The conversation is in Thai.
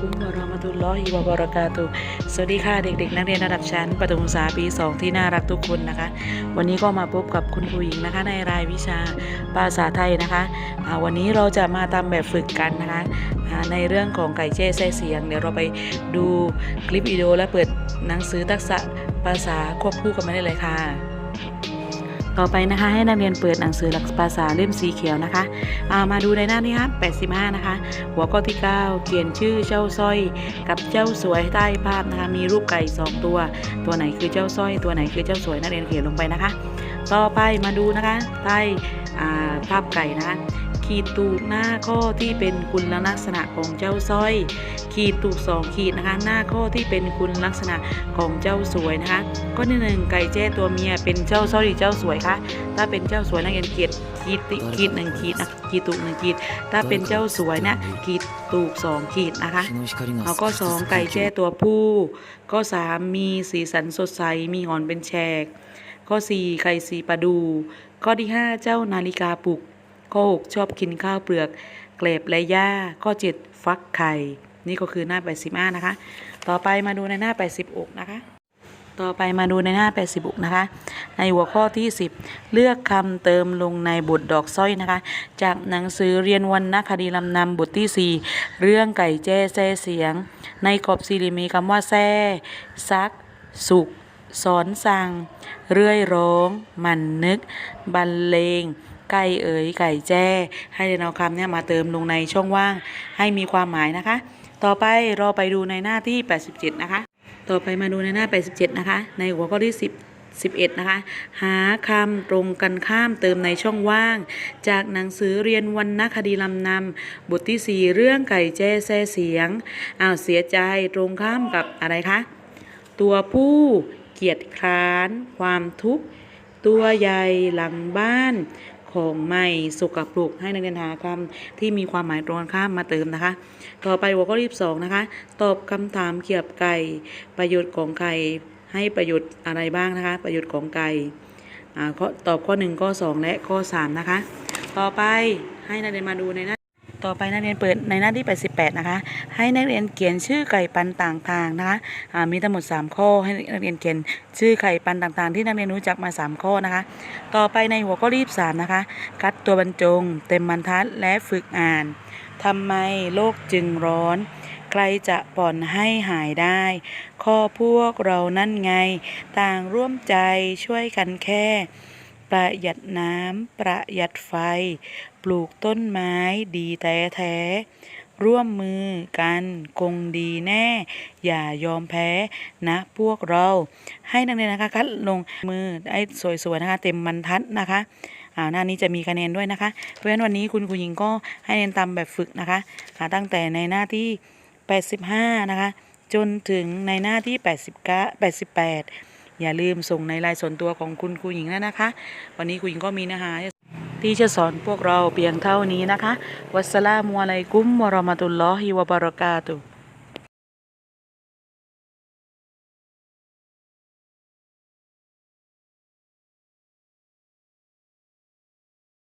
กุมวะราะมะตุลลอฮิวะบะเราะกาตุสวัสดีค่ะเด็กๆ นักเรียนระดับชั้นประถมศึกษาปี 2 ที่น่ารักทุกคนนะคะ วันนี้ก็มาพบกับคุณครูหญิงนะคะ ในรายวิชาภาษาไทยนะคะวันนี้เราจะมาทำแบบฝึกกันนะคะในเรื่องของไก่เจ้แซ่เสียง เดี๋ยวเราไปดูคลิปวิดีโอและเปิดหนังสือทักษะภาษาควบคู่กันมาได้เลยค่ะ ต่อไปนะคะให้นักเรียนเปิดหนังสือหลักภาษาเล่มสีเขียวนะคะามาดูในหน้านี้ครับ85 นะคะ หัวข้อที่ 9 เขียนชื่อเจ้าสร้อย กับเจ้าสวยใต้ภาพนะคะ มีรูปไก่ 2 ตัว ตัวไหนคือเจ้าสร้อย ตัวไหนคือเจ้าสวยนักเรียนเขียนลงไปนะคะ ต่อไปมาดูนะคะใต้ ภาพไก่นะคะขีดตูกหน้าข้อที่เป็นคุณลักษณะของเจ้าสร้อย ขีดตูกสองขีดนะคะหน้าข้อที่เป็นคุณลักษณะของเจ้าสวยนะคะก็ที่หนึ่งไก่แจ้ตัวเมียเป็นเจ้าสร้อยหรือเจ้าสวยคะถ้าเป็นเจ้าสวยนักเรียนเขียนขีดติขีดหนึ่งขีดนะขีดตูกหนึ่งขีด ถ้าเป็นเจ้าสวยนะขีดตูกสองขีดนะคะแล้วก็สองไก่แจ้ตัวผู้ก็สามมีสีสันสดใสมีหงอนเป็นแฉกข้อสี่ไข่สีปลาดู ข้อที่ห้าเจ้านาฬิกาปลุก ข้อหกชอบกินข้าวเปลือก เกล็บและหญ้า ข้อเจ็ดฟักไข่ นี่ก็คือหน้า 85 นะคะ ต่อไปมาดูในหน้า 86 นะคะ ต่อไปมาดูในหน้า 86 นะคะ ในหัวข้อที่ 10 เลือกคำเติมลงในบทดอกสร้อยนะคะ จากหนังสือเรียนวรรณคดีลำนำบทที่ 4 เรื่องไก่แจ้แซ่เสียง ในกรอบสี่เหลี่ยมมีคำว่าแซ่ซัก สุก สอนสั่ง เรื่อยร้องมันนึก บรรเลง ไก่เอ๋ยไก่แจ้ ให้เรียนเอาคำเนี่ยมาเติมลงในช่องว่างให้มีความหมายนะคะ ต่อไปเราไปดูในหน้าที่ 87 นะคะ ต่อไปมาดูในหน้า 87 นะคะ ในหัวข้อที่ 10 11 นะคะ หาคำตรงกันข้ามเติมในช่องว่าง จากหนังสือเรียนวรรณคดีลำนำบทที่ 4 เรื่องไก่แจ้แซ่เสียงอ้าวเสียใจตรงข้ามกับอะไรคะ ตัวผู้ เกียจคร้าน ความทุกข์ ตัวใหญ่หลังบ้าน ของใหม่สกปรกให้นักเรียนหาคำที่มีความหมายตรงข้ามมาเติมนะคะ ต่อไปหัวข้อที่สองนะคะ ตอบคำถามเกี่ยวกับไก่ ประโยชน์ของไก่ให้ประโยชน์อะไรบ้างนะคะ ประโยชน์ของไก่อ่าข้อตอบข้อ 1 ข้อ 2 และข้อ 3 นะคะ ต่อไปให้นักเรียนมาดูในหน้า ต่อไปนักเรียนเปิดในหน้าที่88นะคะ ให้นักเรียนเขียนชื่อไก่ปันต่างทางนะคะมีทั้งหมด 3 ข้อ ให้นักเรียนเขียนชื่อไก่ปันต่างๆ ที่นักเรียนรู้จักมา 3 ข้อนะคะ ต่อไปในหัวข้อที่23นะคะ คัดตัวบรรจง เต็มบรรทัดและฝึกอ่านทำไมโลกจึงร้อน ใครจะผ่อนให้หายได้ ข้อพวกเรานั่นไง ต่างร่วมใจช่วยกันแค่ ประหยัดน้ำ ประหยัดไฟ ปลูกต้นไม้ดีแต่แท้ ร่วมมือกันคงดีแน่ อย่ายอมแพ้นะพวกเรา ให้นักเรียนนะคะคัดลงมือให้สวยๆนะคะ เต็มบรรทัดนะคะอ่าหน้านี้จะมีคะแนนด้วยนะคะ เพราะฉะนั้นวันนี้คุณครูหญิงก็ให้เรียนตามแบบฝึกนะคะอ่าตั้งแต่ในหน้าที่ 85 นะคะ จนถึงในหน้าที่ 89 88 อย่าลืมส่งในไลน์ส่วนตัวของคุณครูหญิงนะนะคะ วันนี้ครูหญิงก็มีเนื้อหาที่จะสอนพวกเราเพียงเท่านี้นะคะ วัสสลามุอะลัยกุมวะราะมะตุลลอฮิวะบารากาตุ